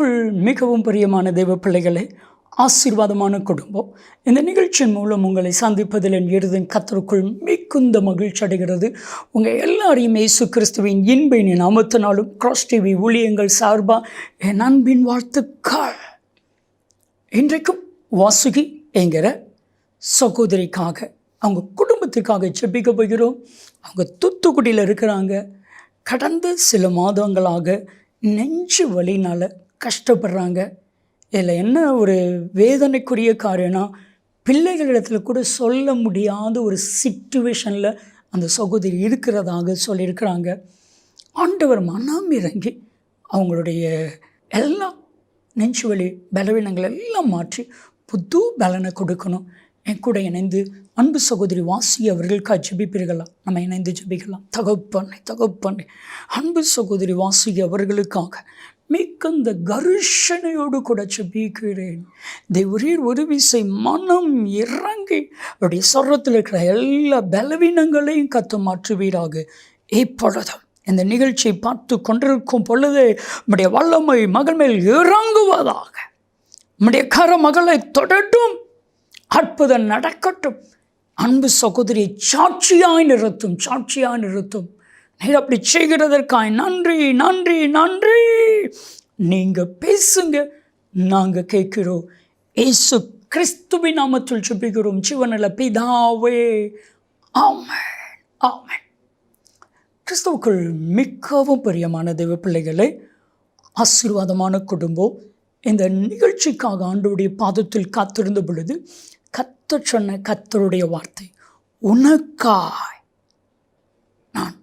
கர்த்தருக்குள் மிகவும் பிரியமான தெய்வ பிள்ளைகளே ஆசீர்வாதமான குடும்பம். இந்த நிகழ்ச்சியின் மூலம் உங்களை சந்திப்பதில் என் இருதன் கத்தருக்குள் மிகுந்த மகிழ்ச்சி அடைகிறது. உங்கள் எல்லாரையும் இயேசு கிறிஸ்துவின் இன்பின் நாமத்தினாலும் கிராஸ் டிவி ஊழியங்கள் சார்பாக என் அன்பின் வாழ்த்துக்கள். இன்றைக்கும் வாசுகி என்கிற சகோதரிக்காக அவங்க குடும்பத்துக்காக செப்பிக்க போகிறோம். அவங்க தூத்துக்குடியில் இருக்கிறாங்க. கடந்த சில மாதங்களாக நெஞ்சு வழினால் கஷ்டப்படுறாங்க. இதில் என்ன ஒரு வேதனைக்குரிய காரியம்னா பிள்ளைகளிடத்தில் கூட சொல்ல முடியாத ஒரு சுச்சுவேஷனில் அந்த சகோதரி இருக்கிறதாக சொல்லியிருக்கிறாங்க. ஆண்டவர் மனம் இறங்கி அவங்களுடைய எல்லா நெஞ்சு வழி பலவீனங்கள் எல்லாம் மாற்றி புது பலனை கொடுக்கணும். என் கூட இணைந்து அன்பு சகோதரி வாசி அவர்களுக்காக ஜெபிப்பீர்களா? நம்ம இணைந்து ஜெபிக்கலாம். தகப்பண்ணை தகப்பண்ணை அன்பு சகோதரி வாசி அவர்களுக்காக மிகுந்த கருஷனையோடு கூட செபிக்கிறேன் தேவரீர் ஒரு விசை மனம் இறங்கி அவருடைய சொரத்தில் இருக்கிற எல்லா பலவீனங்களையும் கத்து மாற்றுவீராக. இப்பொழுதும் இந்த நிகழ்ச்சியை பார்த்து கொண்டிருக்கும் பொழுது நம்முடைய வல்லமை மகள் மேல் இறங்குவதாக நம்முடைய கர மகளை தொடட்டும் அற்புதம் நடக்கட்டும் அன்பு சகோதரியை சாட்சியாய் நிறுத்தும் சாட்சியாய் நிறுத்தும். நீர் அப்படி செய்கிறதற்காய் நன்றி நன்றி நன்றி. நீங்கள் பேசுங்க நாங்கள் கேட்கிறோம். இயேசு கிறிஸ்துவின் நாமத்தில் சுப்பிக்கிறோம் சிவனில் பிதாவே ஆமன் ஆமன். கிறிஸ்துவுக்குள் மிகவும் பிரியமான தெய்வ பிள்ளைகளை ஆசீர்வாதமான குடும்பம். இந்த நிகழ்ச்சிக்காக ஆண்டோடைய பாதத்தில் காத்திருந்த பொழுது கத்த சொன்ன கத்தருடைய வார்த்தை உனக்காய்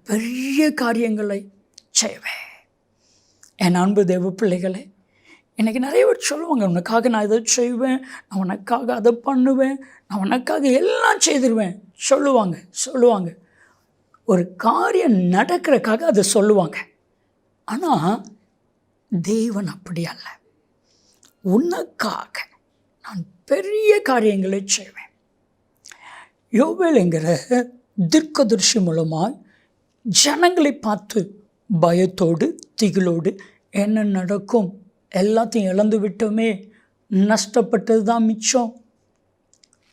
பெரிய காரியங்களை செய்வேன். என் அன்பு தேவ பிள்ளைகளே இன்றைக்கி நிறைய பேர் சொல்லுவாங்க உனக்காக நான் இதை செய்வேன் நான் உனக்காக அதை பண்ணுவேன் நான் உனக்காக எல்லாம் செய்திருவேன். சொல்லுவாங்க சொல்லுவாங்க. ஒரு காரியம் நடக்கிறக்காக அதை சொல்லுவாங்க. ஆனால் தேவன் அப்படி அல்ல. உனக்காக நான் பெரிய காரியங்களை செய்வேன். யோவேலுங்கிற தீர்க்கதர்ஷி மூலமாக ஜனங்களை பார்த்து பயத்தோடு திகிலோடு என்ன நடக்கும்? எல்லாத்தையும் இழந்து விட்டோமே. நஷ்டப்பட்டது தான் மிச்சம்.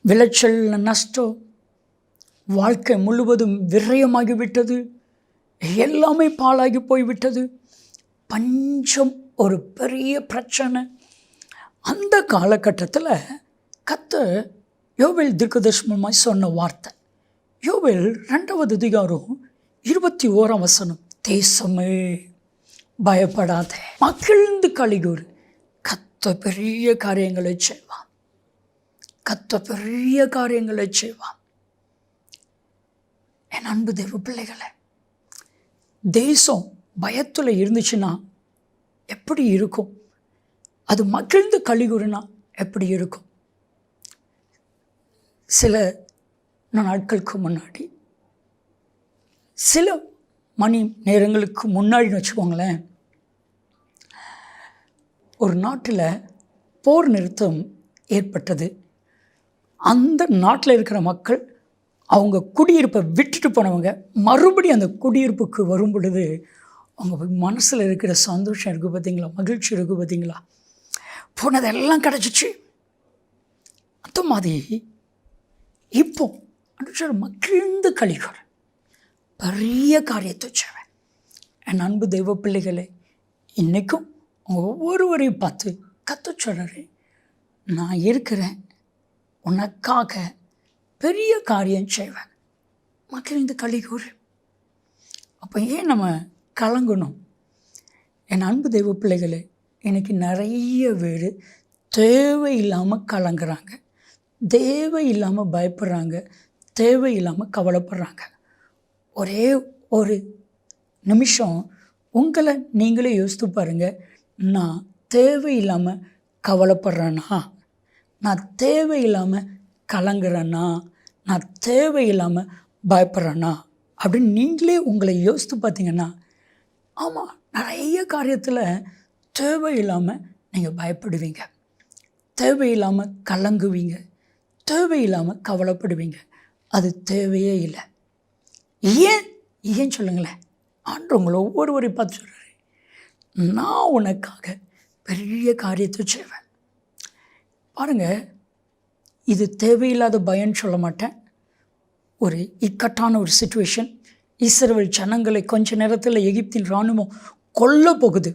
விளைச்சலில் நஷ்டம். வாழ்க்கை முழுவதும் விரயமாகிவிட்டது எல்லாமே பாழாகி போய்விட்டது. பஞ்சம் ஒரு பெரிய பிரச்சனை. அந்த காலகட்டத்தில் கத்த யோவில் தீர்க்கதர்ஷனமாய் சொன்ன வார்த்தை. யோவில் ரெண்டாவது அதிகாரம் இருபத்தி ஓராம் வசனம் தேசமே பயப்படாத. மகிழ்ந்து கழிகூறு கத்த பெரிய காரியங்களை செய்வான் கத்த பெரிய காரியங்களை செய்வான் என் அன்பு தேவ பிள்ளைகளை தேசம் பயத்தில் இருந்துச்சுன்னா எப்படி இருக்கும்? அது மகிழ்ந்து கழிகுறினா எப்படி இருக்கும்? சில நாட்களுக்கு முன்னாடி சில மணி நேரங்களுக்கு முன்னாடின்னு வச்சுக்கோங்களேன் ஒரு நாட்டில் போர் நிறுத்தம் ஏற்பட்டது. அந்த நாட்டில் இருக்கிற மக்கள் அவங்க குடியிருப்பை விட்டுட்டு போனவங்க மறுபடியும் அந்த குடியிருப்புக்கு வரும் பொழுது அவங்க மனசில் இருக்கிற சந்தோஷம் இருக்குது பார்த்தீங்களா மகிழ்ச்சி இருக்குது பார்த்தீங்களா போனதெல்லாம் கிடச்சிச்சு. அந்த மாதிரி இப்போ அனுஷர் மகிழ்ந்து கழிகள் பெரிய காரியத்தை செய்வேன். என் அன்பு தெய்வ பிள்ளைகளே இன்றைக்கும் ஒவ்வொருவரையும் பார்த்து கற்று சொல்கிறேன் நான் இருக்கிறேன் உனக்காக பெரிய காரியம் செய்வேன். மக்கள் இந்த கழிகூறு அப்போ ஏன் நம்ம கலங்கணும்? என் அன்பு தெய்வ பிள்ளைகளே எனக்கு நிறைய பேர் தேவையில்லாமல் கலங்குறாங்க. தேவையில்லாமல் பயப்படுறாங்க. தேவையில்லாமல் கவலைப்படுறாங்க. ஒரே ஒரு நிமிஷம் உங்களை நீங்களே யோசித்து பாருங்கள் நான் தேவையில்லாமல் கவலைப்படுறேன்னா நான் தேவையில்லாமல் கலங்குறேன்னா நான் தேவையில்லாமல் பயப்படுறேன்னா அப்படின்னு நீங்களே உங்களை யோசித்து பார்த்தீங்கன்னா ஆமாம் நிறைய காரியத்தில் தேவையில்லாமல் நீங்கள் பயப்படுவீங்க. தேவையில்லாமல் கலங்குவீங்க. தேவையில்லாமல் கவலைப்படுவீங்க. அது தேவையே இல்லை. ஏன்? ஏன் சொல்லுங்களேன் ஆண்டு உங்களை ஒவ்வொருவரையும் பார்த்து சொல்கிறாரு நான் உனக்காக பெரிய காரியத்தை செய்வேன். பாருங்கள் இது தேவையில்லாத பயம்னு சொல்ல மாட்டேன். ஒரு இக்கட்டான ஒரு சுச்சுவேஷன் இஸ்ரவேல் ஜனங்களை கொஞ்ச நேரத்தில் எகிப்தின் இராணுவம் கொல்ல போகுது.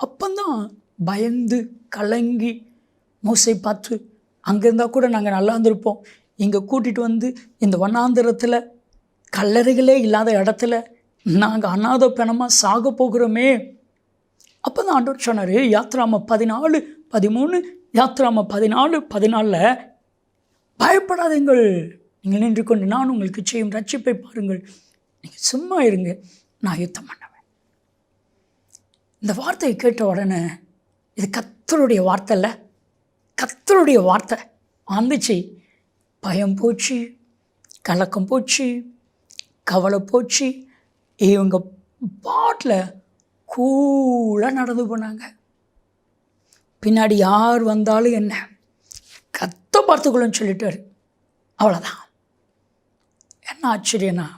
அப்போந்தான் பயந்து கலங்கி மோசை பார்த்து அங்கே இருந்தால் கூட நாங்கள் நல்லா இருந்திருப்போம். இங்கே கூட்டிகிட்டு வந்து இந்த வண்ணாந்திரத்தில் கல்லறைகளே இல்லாத இடத்துல நாங்கள் அனாத பணமாக சாக போகிறோமே. அப்போ தான் ஆண்டவர் சொன்னார் யாத்ராம பதினாலு பதிமூணு யாத்ராம பதினாலு பதினாலில் பயப்படாதீங்கள். நீங்கள் நின்று கொண்டு நான் உங்களுக்கு செய்யும் ரட்சிப்பை பாருங்கள். நீங்கள் சும்மா இருங்க நான் யுத்தம் பண்ணுவேன். இந்த வார்த்தையை கேட்ட உடனே இது கத்தருடைய வார்த்தை இல்லை கத்தருடைய வார்த்தை. வந்துச்சு பயம் போச்சு கலக்கம் போச்சு கவலை போச்சு. இவங்க பாட்டில் கூலாக நடந்து போனாங்க. பின்னாடி யார் வந்தாலும் என்ன கத்த பார்த்துக்கொள்ளுன்னு சொல்லிட்டார். அவ்வளோதான் என்ன ஆச்சரியனா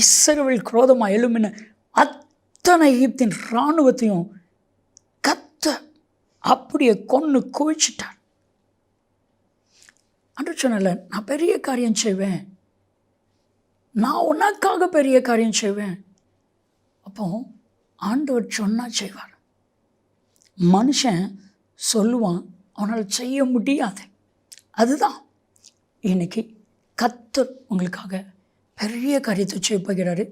இஸ்ரவேல் குரோதமாக எழுமின அத்தனை எகிப்தின் இராணுவத்தையும் கத்த அப்படியே கொன்று குவிச்சிட்டார். அன்று சொன்னல நான் பெரிய காரியம் செய்வேன். நான் உனக்காக பெரிய காரியம் செய்வேன். அப்போ ஆண்டவர் சொன்னால் செய்வார். மனுஷன் சொல்லுவான் அவனால் செய்ய முடியாது. அதுதான். இன்றைக்கி கத்தர் உங்களுக்காக பெரிய காரியத்தை செய்ய போகிறாரு.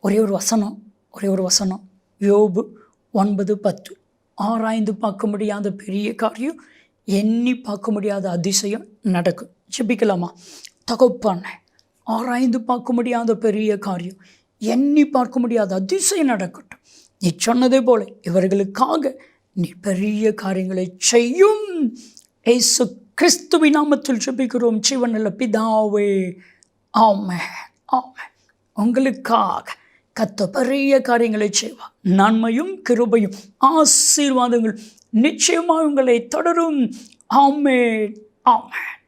ஒரே ஒரு வசனம் ஒரே ஒரு வசனம். யோபு ஒன்பது பத்து. ஆராய்ந்து பார்க்க முடியாத பெரிய காரியம் எண்ணி பார்க்க முடியாத அதிசயம் நடக்கும். ஜெபிக்கலாமா? தகப்பான ஆராய்ந்து பார்க்க முடியாத பெரிய காரியம். எண்ணி பார்க்க முடியாத அதிசயம் நடக்கட்டும். நீ சொன்னதே போல இவர்களுக்காக நீ பெரிய காரியங்களை செய்யும். ஏசு கிறிஸ்துவின் நாமத்தில் ஜெபிக்கிறோம். சிவனில் பிதாவே ஆமே ஆமே உங்களுக்காக கத்த பெரிய காரியங்களை செய்வார் நன்மையும் கிருபையும் ஆசீர்வாதங்கள் நிச்சயமாக உங்களை தொடரும். ஆமே ஆமே